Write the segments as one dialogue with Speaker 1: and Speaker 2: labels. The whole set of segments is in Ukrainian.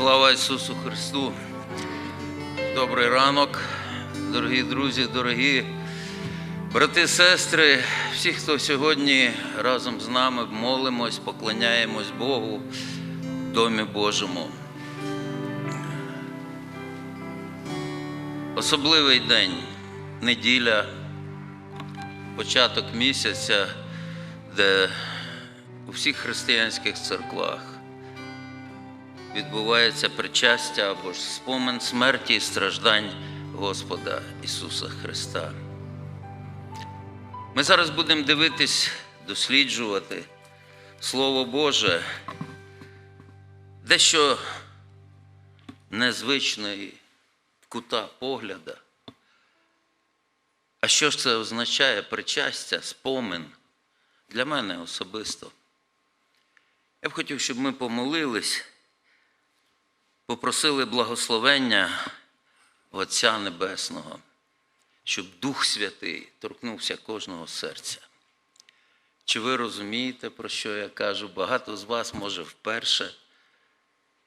Speaker 1: Слава Ісусу Христу! Добрий ранок, дорогі друзі, дорогі брати, сестри, всі, хто сьогодні разом з нами молимось, поклоняємось Богу в Домі Божому. Особливий день, неділя, початок місяця, де у всіх християнських церквах відбувається причастя або ж спомин смерті і страждань Господа Ісуса Христа. Ми зараз будемо дивитись, досліджувати Слово Боже, дещо незвичної кута погляда. А що ж це означає причастя, спомин для мене особисто? Я б хотів, щоб ми помолились, попросили благословення Отця Небесного, щоб Дух Святий торкнувся кожного серця. Чи ви розумієте, про що я кажу? Багато з вас, може, вперше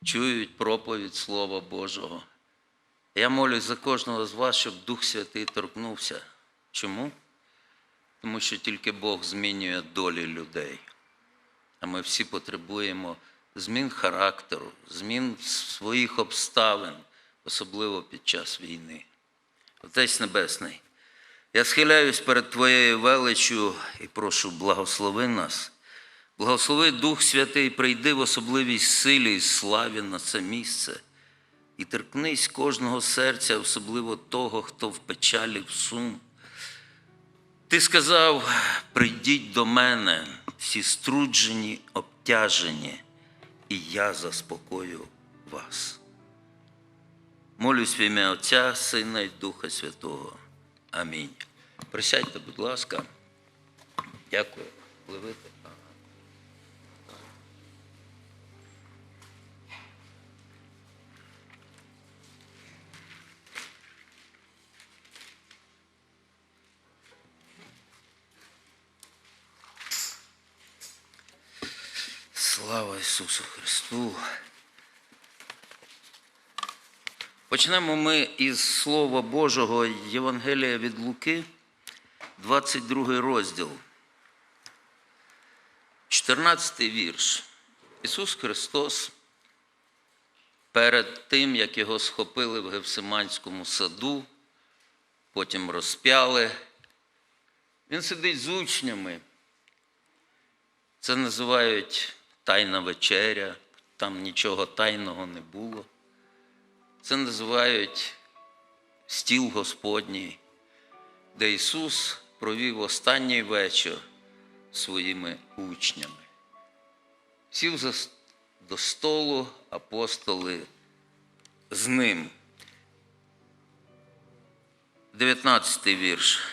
Speaker 1: чують проповідь Слова Божого. Я молюсь за кожного з вас, щоб Дух Святий торкнувся. Чому? Тому що тільки Бог змінює долі людей. А ми всі потребуємо змін характеру, змін своїх обставин, особливо під час війни. Отець Небесний, я схиляюсь перед Твоєю величчю і прошу, благослови нас. Благослови Дух Святий, прийди в особливій силі і славі на це місце. І торкнись кожного серця, особливо того, хто в печалі, в сум. Ти сказав: прийдіть до мене, всі струджені, обтяжені, і я заспокою вас. Молюсь в ім'я Отця, Сина і Духа Святого. Амінь. Присядьте, будь ласка. Дякую. Пливите. Слава Ісусу Христу. Почнемо ми із Слова Божого Євангелія від Луки, 22 розділ, 14 вірш. Ісус Христос перед тим, як його схопили в Гевсиманському саду, потім розп'яли, Він сидить з учнями. Це називають тайна вечеря, там нічого тайного не було. Це називають стіл Господній, де Ісус провів останній вечір своїми учнями. Сів до столу апостоли з ним. 19 вірш.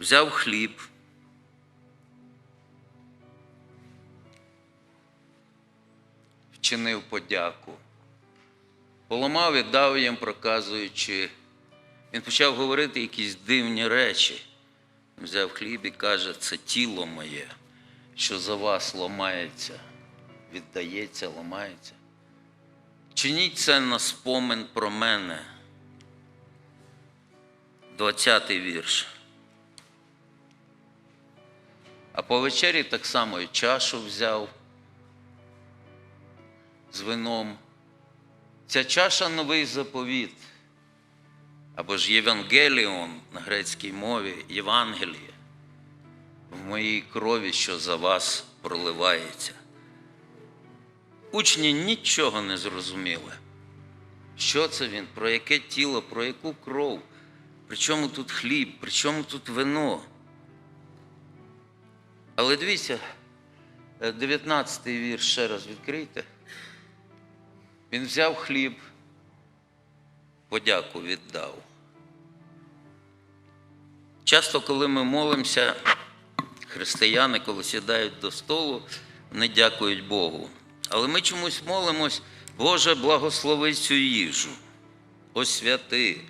Speaker 1: Взяв хліб. Вчинив подяку поламав і дав їм, проказуючи. Він почав говорити якісь дивні речі. Взяв хліб і каже, це тіло моє, що за вас ламається, віддається, ламається. Чиніть це на спомин про мене. 20-й вірш. А по вечері так само і чашу взяв з вином. Ця чаша новий заповіт, або ж Євангеліон на грецькій мові, Євангеліє, в моїй крові, що за вас проливається. Учні нічого не зрозуміли. Що це він, про яке тіло, про яку кров, при чому тут хліб, при чому тут вино. Але дивіться, 19-й вірш ще раз відкрийте. Він взяв хліб, подяку віддав. Часто, коли ми молимося, християни, коли сідають до столу, вони дякують Богу. Але ми чомусь молимось, Боже, благослови цю їжу, освяти.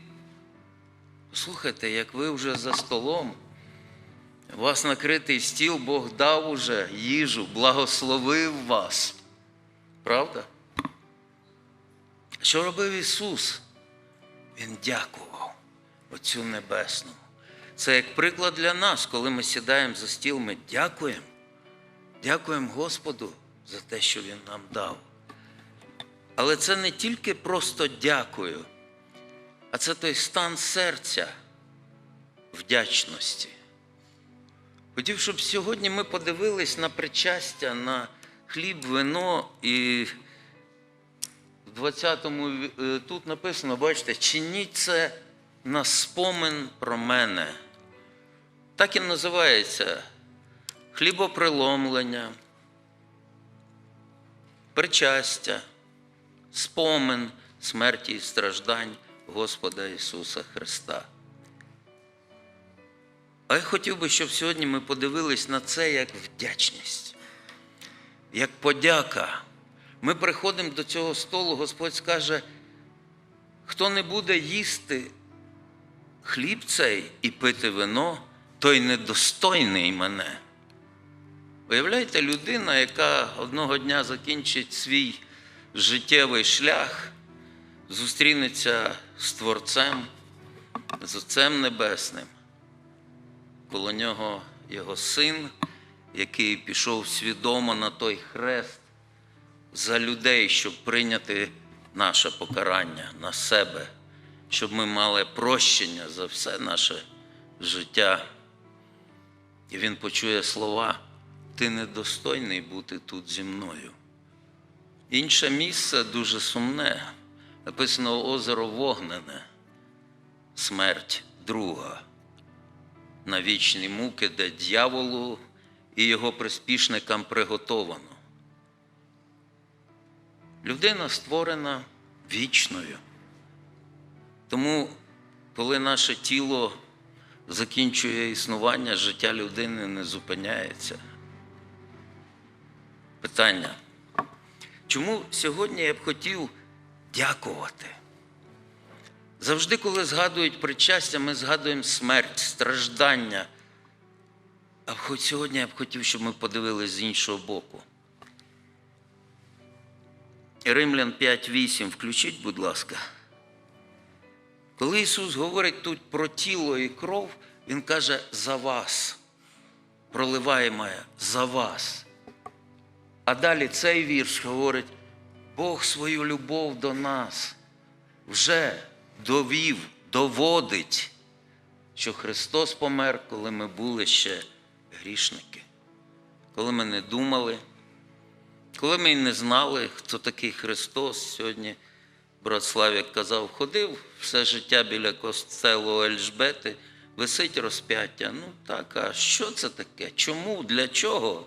Speaker 1: Послухайте, як ви вже за столом, вас накритий стіл, Бог дав уже їжу, благословив вас. Правда? Що робив Ісус? Він дякував Отцю Небесному. Це як приклад для нас, коли ми сідаємо за стіл, ми дякуємо. Дякуємо Господу за те, що Він нам дав. Але це не тільки просто дякую, а це той стан серця вдячності. Хотів, щоб сьогодні ми подивились на причастя, на хліб, вино і в 20-му е, тут написано, бачите, чиніть це на спомин про мене. Так і називається хлібоприломлення, причастя, спомин смерті і страждань Господа Ісуса Христа. А я хотів би, щоб сьогодні ми подивились на це як вдячність, як подяка. Ми приходимо до цього столу, Господь скаже, хто не буде їсти хліб цей і пити вино, той недостойний мене. Уявляєте, людина, яка одного дня закінчить свій життєвий шлях, зустрінеться з Творцем, з Отцем Небесним. Коло нього його син, який пішов свідомо на той хрест за людей, щоб прийняти наше покарання на себе, щоб ми мали прощення за все наше життя. І він почує слова: ти недостойний бути тут зі мною. Інше місце дуже сумне. Написано озеро Вогнене, смерть друга на вічні муки, де дьяволу і його приспішникам приготовано. Людина створена вічною. Тому, коли наше тіло закінчує існування, життя людини не зупиняється. Питання. Чому сьогодні я б хотів дякувати? Завжди, коли згадують причастя, ми згадуємо смерть, страждання. А хоч сьогодні я б хотів, щоб ми подивилися з іншого боку. Римлян 5.8, включіть, будь ласка. Коли Ісус говорить тут про тіло і кров, Він каже за вас, проливаємо за вас. А далі цей вірш говорить, Бог свою любов до нас вже довів, доводить, що Христос помер, коли ми були ще грішники, коли ми не думали, коли ми не знали, хто такий Христос. Сьогодні брат Славік казав, ходив все життя біля костелу Ельжбети, висить розп'яття. Ну так, а що це таке? Чому? Для чого?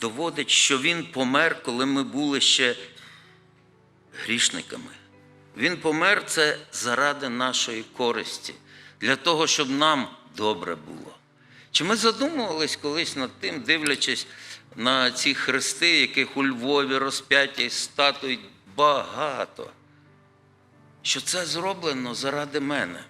Speaker 1: Доводить, що Він помер, коли ми були ще грішниками. Він помер це заради нашої користі, для того, щоб нам добре було. Чи ми задумувались колись над тим, дивлячись на ці хрести, яких у Львові розп'яті статуй багато, що це зроблено заради мене?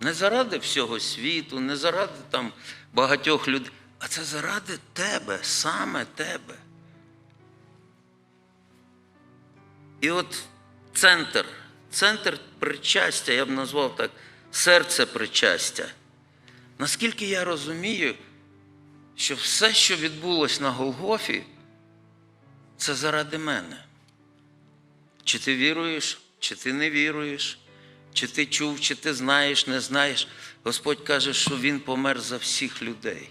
Speaker 1: Не заради всього світу, не заради там багатьох людей, а це заради тебе, саме тебе. І от центр, центр причастя, я б назвав так, серце причастя. Наскільки я розумію, що все, що відбулось на Голгофі, це заради мене. Чи ти віруєш, чи ти не віруєш, чи ти чув, чи ти знаєш, не знаєш. Господь каже, що Він помер за всіх людей.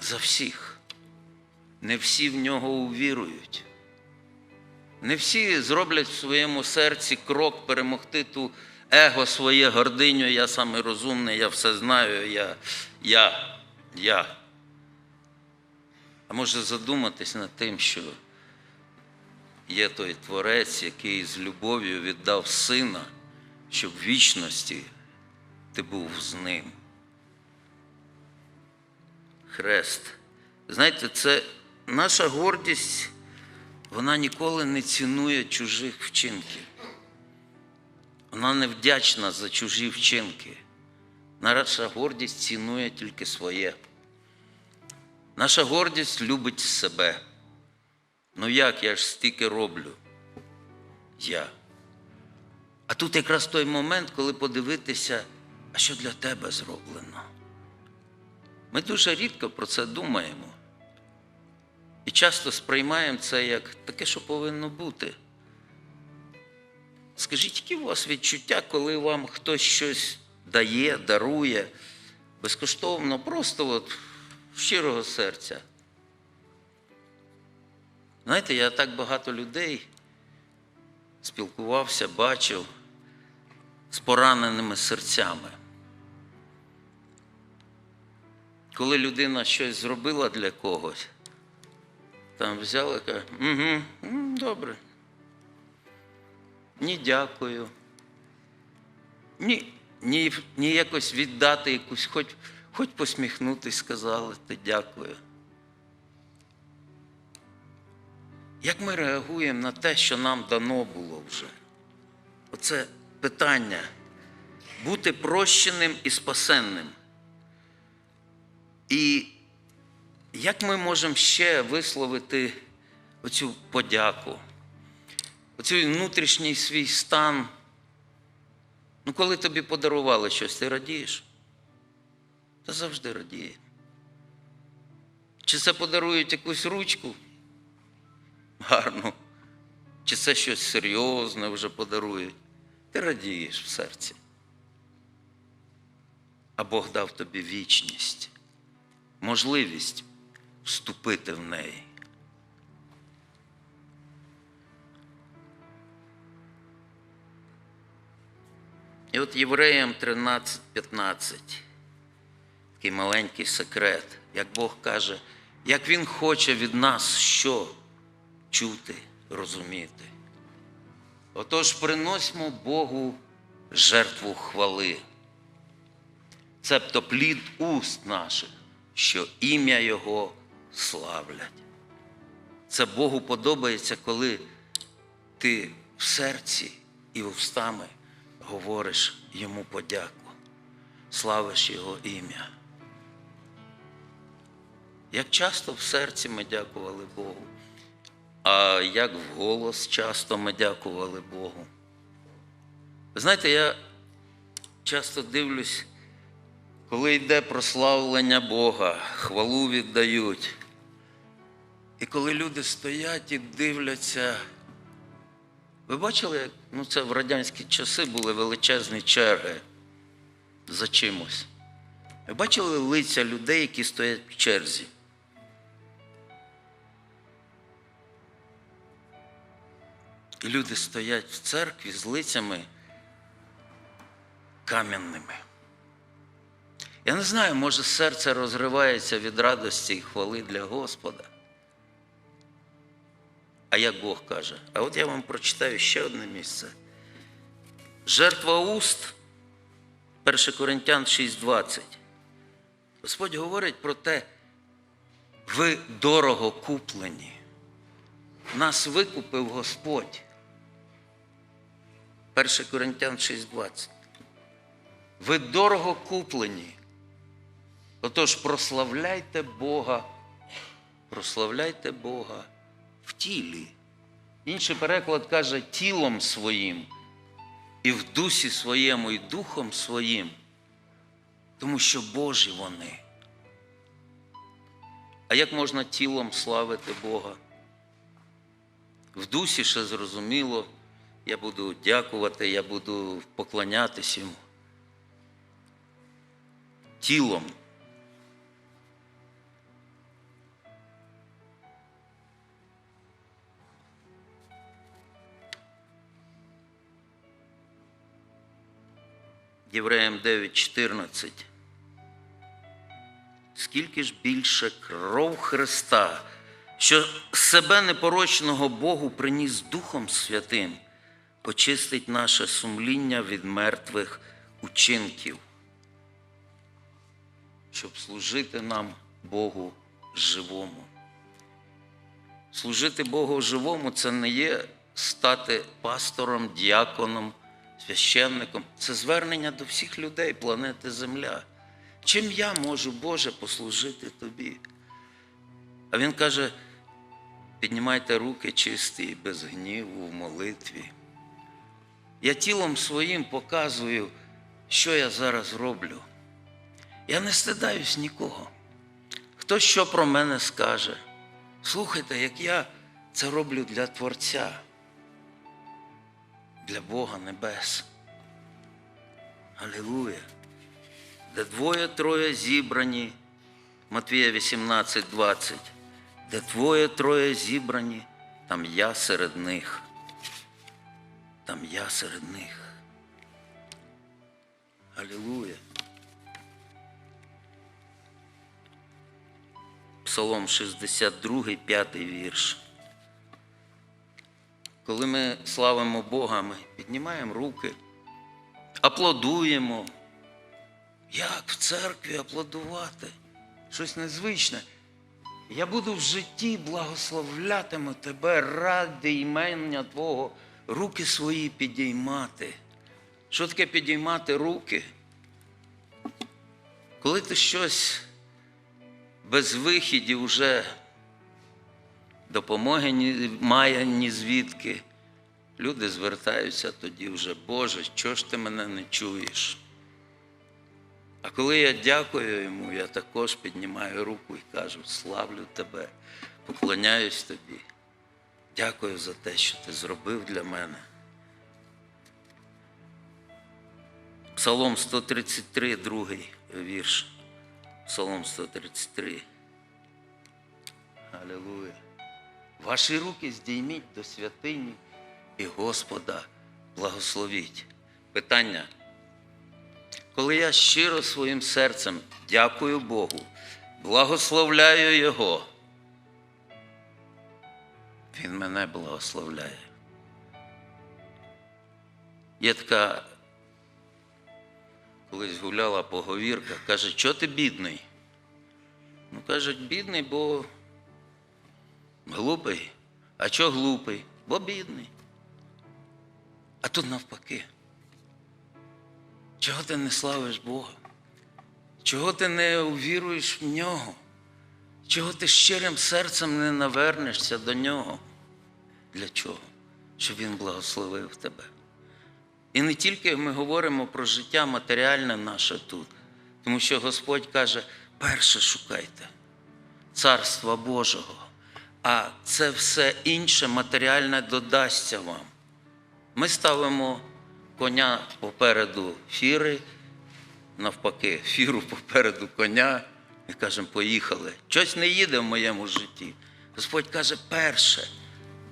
Speaker 1: За всіх. Не всі в нього увірують. Не всі зроблять в своєму серці крок перемогти ту его своє гординю, я самий розумний, я все знаю, я, я, я. А може задуматись над тим, що є той творець, який з любов'ю віддав сина, щоб в вічності ти був з ним. Хрест. Знаєте, це наша гордість, вона ніколи не цінує чужих вчинків. Вона не вдячна за чужі вчинки. Наша гордість цінує тільки своє. Наша гордість любить себе. Ну як я ж стільки роблю? Я. А тут якраз той момент, коли подивитися, а що для тебе зроблено. Ми дуже рідко про це думаємо. І часто сприймаємо це як таке, що повинно бути. Скажіть, які у вас відчуття, коли вам хтось щось дає, дарує безкоштовно, просто от щирого серця? Знаєте, я так багато людей спілкувався, бачив з пораненими серцями. Коли людина щось зробила для когось, там взяла і каже, угу, добре. Ні дякую. Ні, ні, ні якось віддати якусь, хоч, хоч посміхнутись, сказали, ти дякую. Як ми реагуємо на те, що нам дано було вже? Оце питання бути прощеним і спасенним. І як ми можемо ще висловити оцю подяку, оцей внутрішній свій стан? Ну, коли тобі подарували щось, ти радієш? Та завжди радіє. Чи це подарують якусь ручку? Гарно. Чи це щось серйозне вже подарують? Ти радієш в серці. А Бог дав тобі вічність, можливість вступити в неї. І от Євреям 13-15, такий маленький секрет, як Бог каже, як Він хоче від нас що чути, розуміти. Отож, приносимо Богу жертву хвали, цебто плід уст наших, що ім'я Його славлять. Це Богу подобається, коли ти в серці і устами говориш йому подяку, славиш Його ім'я. Як часто в серці ми дякували Богу, а як вголос часто ми дякували Богу. Ви знаєте, я часто дивлюсь, коли йде прославлення Бога, хвалу віддають. І коли люди стоять і дивляться, ви бачили, ну це в радянські часи були величезні черги за чимось. Ви бачили лиця людей, які стоять в черзі? І люди стоять в церкві з лицями кам'яними. Я не знаю, може серце розривається від радості і хвали для Господа. А як Бог каже? А от я вам прочитаю ще одне місце. Жертва уст, 1 Коринтян 6,20. Господь говорить про те, ви дорого куплені. Нас викупив Господь. 1 Коринтян 6,20. Ви дорого куплені. Отож, прославляйте Бога, прославляйте Бога в тілі. Інший переклад каже тілом своїм, і в дусі своєму, і духом своїм, тому що Божі вони. А як можна тілом славити Бога? В дусі ще зрозуміло, я буду дякувати, я буду поклонятись йому. Тілом. Євреям 9:14. Скільки ж більше кров Христа, що себе непорочного Богу приніс Духом Святим, очистить наше сумління від мертвих учинків, щоб служити нам Богу живому. Служити Богу живому це не є стати пастором, діаконом, священником. Це звернення до всіх людей планети Земля. Чим я можу, Боже, послужити Тобі? А він каже: піднімайте руки чисті і без гніву в молитві. Я тілом своїм показую, що я зараз роблю. Я не стидаюсь нікого. Хто що про мене скаже? Слухайте, як я це роблю для Творця, для Бога Небес. Алілуя. Де двоє-троє зібрані, Матвія 18, 20, де двоє-троє зібрані, там я серед них. Там я серед них. Алілуя. Псалом 62, 5 вірш. Коли ми славимо Бога, ми піднімаємо руки, аплодуємо. Як в церкві аплодувати? Щось незвичне. Я буду в житті благословлятиму тебе ради імення Твого, руки свої підіймати. Що таке підіймати руки? Коли ти щось без вихідів вже допомоги має ні звідки, люди звертаються тоді вже, Боже, чого ж ти мене не чуєш? А коли я дякую йому, я також піднімаю руку і кажу: славлю тебе, поклоняюсь тобі. Дякую за те, що ти зробив для мене. Псалом 133, другий вірш. Псалом 133. Алілуя. Ваші руки здійміть до святині і Господа благословіть. Питання. Коли я щиро своїм серцем дякую Богу, благословляю Його, Він мене благословляє. Є така, колись гуляла поговірка, каже, що ти бідний? Ну, кажуть, бідний, бо глупий. А чого глупий? Бо бідний. А тут навпаки. Чого ти не славиш Бога? Чого ти не увіруєш в нього? Чого ти щирим серцем не навернешся до нього? Для чого? Щоб Він благословив тебе. І не тільки ми говоримо про життя матеріальне наше тут, тому що Господь каже, перше шукайте Царства Божого, а це все інше матеріальне додасться вам. Ми ставимо коня попереду фіри, навпаки, фіру попереду коня і кажемо, поїхали. Щось не їде в моєму житті. Господь каже, перше,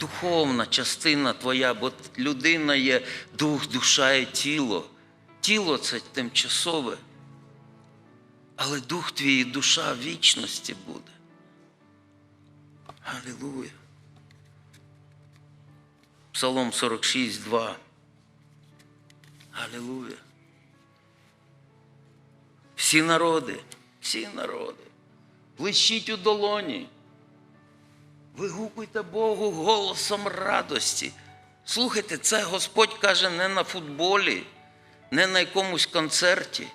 Speaker 1: духовна частина твоя, бо людина є дух, душа і тіло. Тіло це тимчасове, але дух твій і душа вічності буде. Алілуя. Псалом 46, 2. Алілуя. Всі народи, всі народи, блищіть у долоні. Вигукуйте Богу голосом радості. Слухайте, це Господь каже не на футболі, не на якомусь концерті,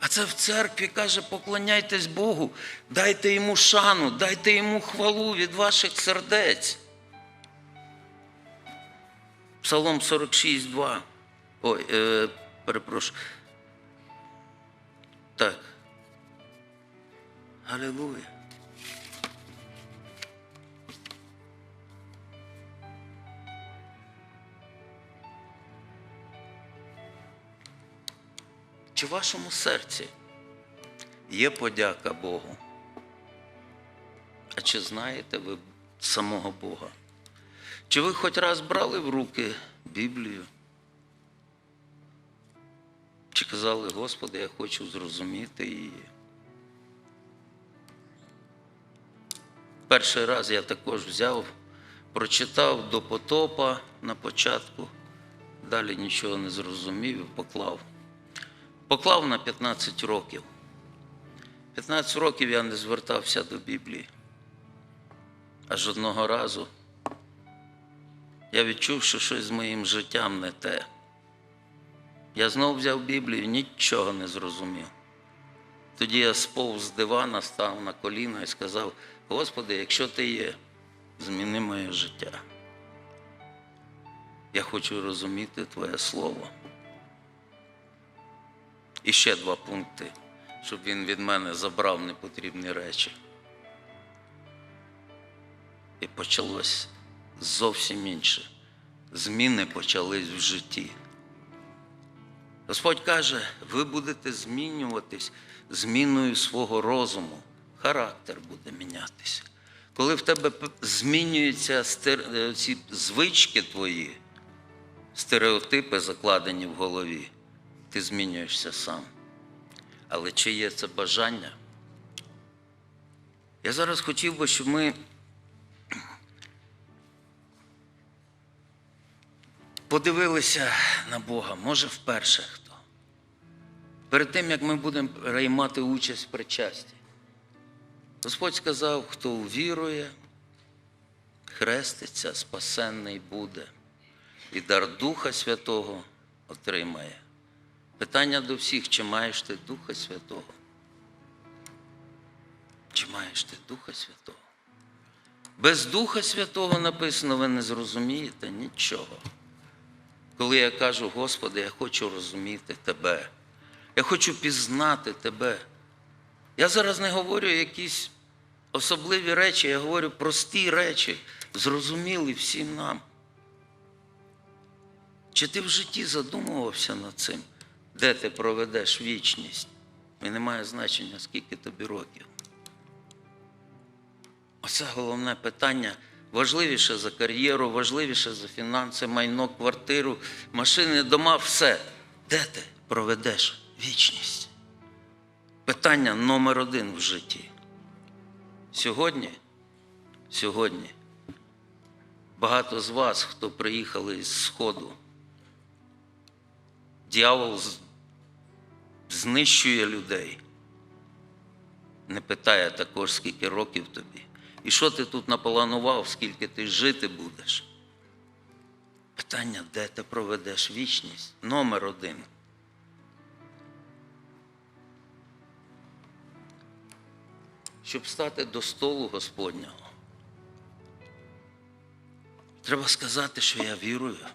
Speaker 1: а це в церкві каже, поклоняйтесь Богу, дайте йому шану, дайте йому хвалу від ваших сердець. Псалом 46, 2. Ой, е, перепрошую. Так. Алілуя. Чи в вашому серці є подяка Богу? А чи знаєте ви самого Бога? Чи ви хоч раз брали в руки Біблію? Чи казали, Господи, я хочу зрозуміти її? Перший раз я також взяв, прочитав до потопа на початку, далі нічого не зрозумів і поклав. Поклав на 15 років. 15 років я не звертався до Біблії. Аж одного разу я відчув, що щось з моїм життям не те. Я знову взяв Біблію, нічого не зрозумів. Тоді я сповз з дивана, став на коліна і сказав: Господи, якщо ти є, зміни моє життя. Я хочу розуміти Твоє Слово. І ще два пункти, щоб він від мене забрав непотрібні речі. І почалось зовсім інше. Зміни почались в житті. Господь каже, ви будете змінюватись зміною свого розуму. Характер буде мінятися. Коли в тебе змінюються е, ці звички твої, стереотипи закладені в голові, ти змінюєшся сам. Але чи є це бажання? Я зараз хотів би, щоб ми подивилися на Бога, може вперше хто. Перед тим, як ми будемо приймати участь в причасті. Господь сказав, хто увірує, хреститься, спасенний буде, і дар Духа Святого отримає. Питання до всіх, чи маєш ти Духа Святого? Чи маєш ти Духа Святого? Без Духа Святого написано, ви не зрозумієте нічого. Коли я кажу, Господи, я хочу розуміти Тебе, я хочу пізнати Тебе. Я зараз не говорю якісь особливі речі, я говорю прості речі, зрозумілі всім нам. Чи ти в житті задумувався над цим, де ти проведеш вічність? І не має значення, скільки тобі років. Оце головне питання. Важливіше за кар'єру, важливіше за фінанси, майно, квартиру, машини, дома, все. Де ти проведеш вічність? Питання номер один в житті. Сьогодні, сьогодні, багато з вас, хто приїхали з Сходу, дьявол знищує людей. Не питає також, скільки років тобі. І що ти тут напланував, скільки ти жити будеш? Питання, де ти проведеш вічність? Номер один. Щоб стати до столу Господнього, треба сказати, що я вірую.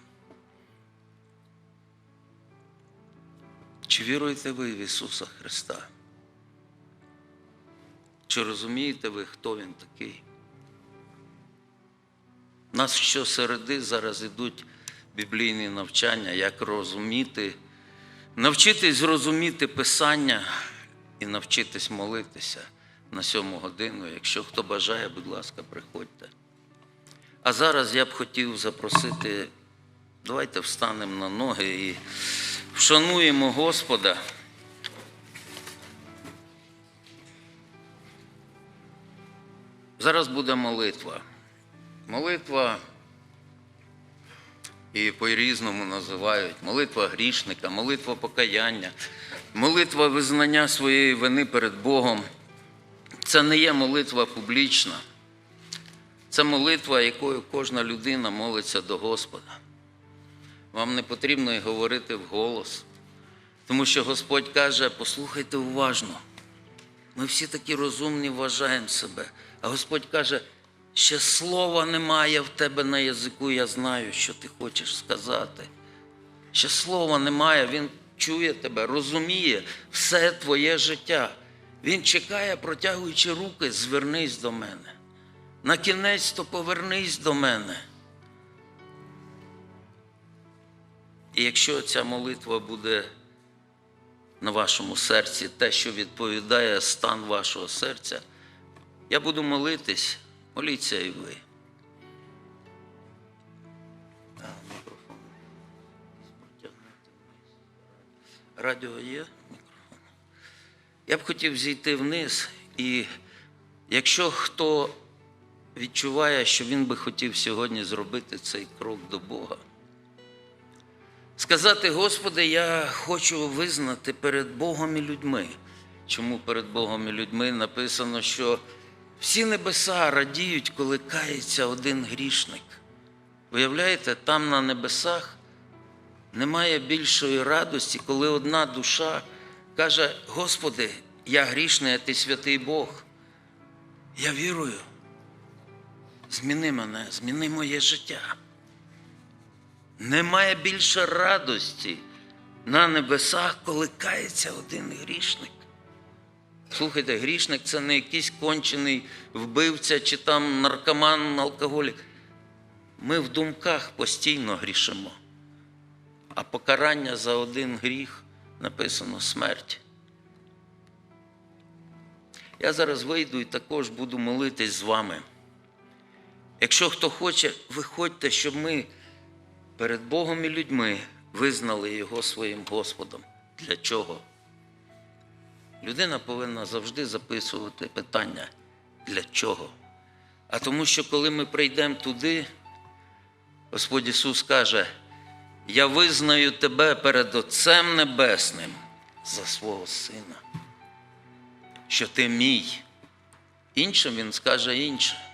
Speaker 1: Чи віруєте ви в Ісуса Христа? Чи розумієте ви, хто Він такий? У нас щосереди зараз ідуть біблійні навчання, як розуміти, навчитись зрозуміти Писання і навчитись молитися на сьому годину. Якщо хто бажає, будь ласка, приходьте. А зараз я б хотів запросити, давайте встанемо на ноги і вшануємо Господа. Зараз буде молитва. Молитва і по-різному називають молитва грішника, молитва покаяння, молитва визнання своєї вини перед Богом. Це не є молитва публічна. Це молитва, якою кожна людина молиться до Господа. Вам не потрібно й говорити вголос, тому що Господь каже: послухайте уважно. Ми всі такі розумні вважаємо себе. А Господь каже, ще слова немає в тебе на язику, я знаю, що ти хочеш сказати. Ще слова немає, Він чує тебе, розуміє все твоє життя. Він чекає, протягуючи руки, звернись до мене. На кінець то повернись до мене. І якщо ця молитва буде на вашому серці, те, що відповідає стан вашого серця, я буду молитись, моліться і ви. Радіо є? Мікрофон. Я б хотів зійти вниз, і якщо хто відчуває, що він би хотів сьогодні зробити цей крок до Бога, сказати, Господи, я хочу визнати перед Богом і людьми. Чому перед Богом і людьми написано, що всі небеса радіють, коли кається один грішник. Виявляєте, там на небесах немає більшої радості, коли одна душа каже: Господи, я грішний, а ти святий Бог. Я вірую. Зміни мене, зміни моє життя. Немає більше радості на небесах, коли кається один грішник. Слухайте, грішник це не якийсь кончений вбивця чи там наркоман, алкоголік. Ми в думках постійно грішимо. А покарання за один гріх написано смерть. Я зараз вийду і також буду молитись з вами. Якщо хто хоче, виходьте, щоб ми перед Богом і людьми визнали Його своїм Господом. Для чого? Людина повинна завжди записувати питання для чого? А тому, що коли ми прийдемо туди, Господь Ісус каже, я визнаю тебе перед Отцем Небесним за свого Сина, що ти мій. Іншим Він скаже інше.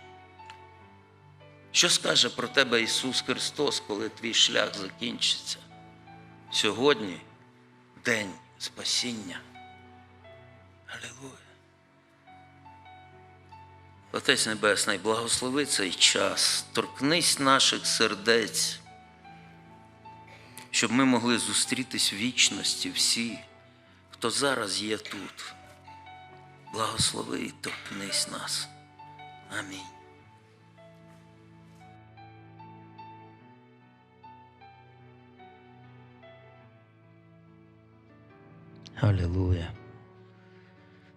Speaker 1: Що скаже про тебе Ісус Христос, коли твій шлях закінчиться? Сьогодні день спасіння. Алілуя. Отець Небесний, благослови цей час, торкнись наших сердець, щоб ми могли зустрітись в вічності всі, хто зараз є тут. Благослови і торкнись нас. Амінь. Алілуя.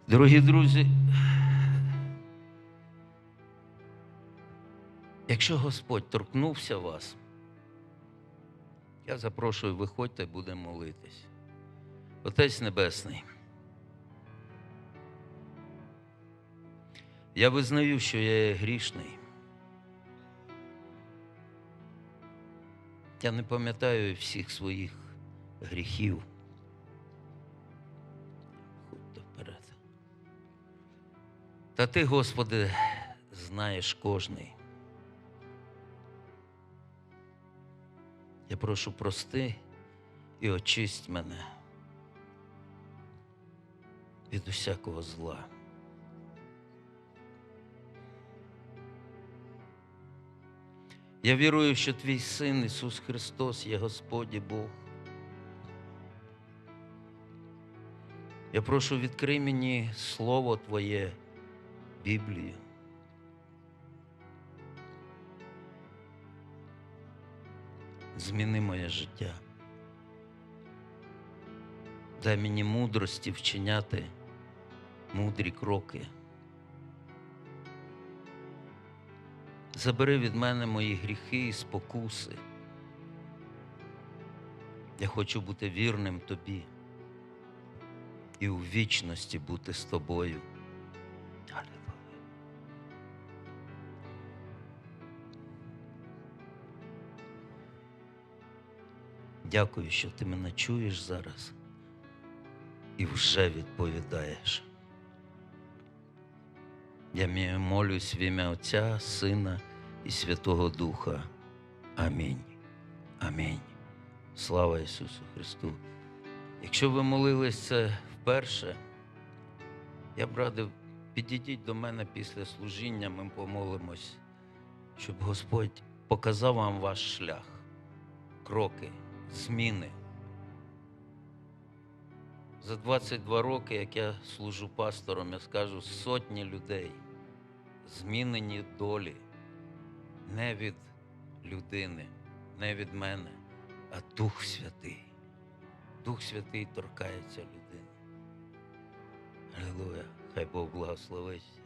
Speaker 1: Дорогі друзі, якщо Господь торкнувся вас, я запрошую, виходьте, будемо молитись. Отець Небесний. Я визнаю, що я є грішний. Я не пам'ятаю всіх своїх гріхів. Та ти, Господи, знаєш кожний. Я прошу прости і очисть мене від усякого зла. Я вірую, що твій син Ісус Христос є Господь і Бог. Я прошу, відкрий мені Слово Твоє, Біблію. Зміни моє життя. Дай мені мудрості вчиняти мудрі кроки. Забери від мене мої гріхи і спокуси. Я хочу бути вірним тобі і у вічності бути з тобою. Алілуя. Дякую, що ти мене чуєш зараз і вже відповідаєш. Я молюсь в ім'я Отця, Сина і Святого Духа. Амінь. Амінь. Слава Ісусу Христу. Якщо ви молились це вперше, я б радив, підійдіть до мене після служіння, ми помолимось, щоб Господь показав вам ваш шлях, кроки, зміни. За 22 роки, як я служу пастором, я скажу сотні людей, змінені долі не від людини, не від мене, а Дух Святий. Дух Святий торкається людини. Алілуя. Хай Бог благословить.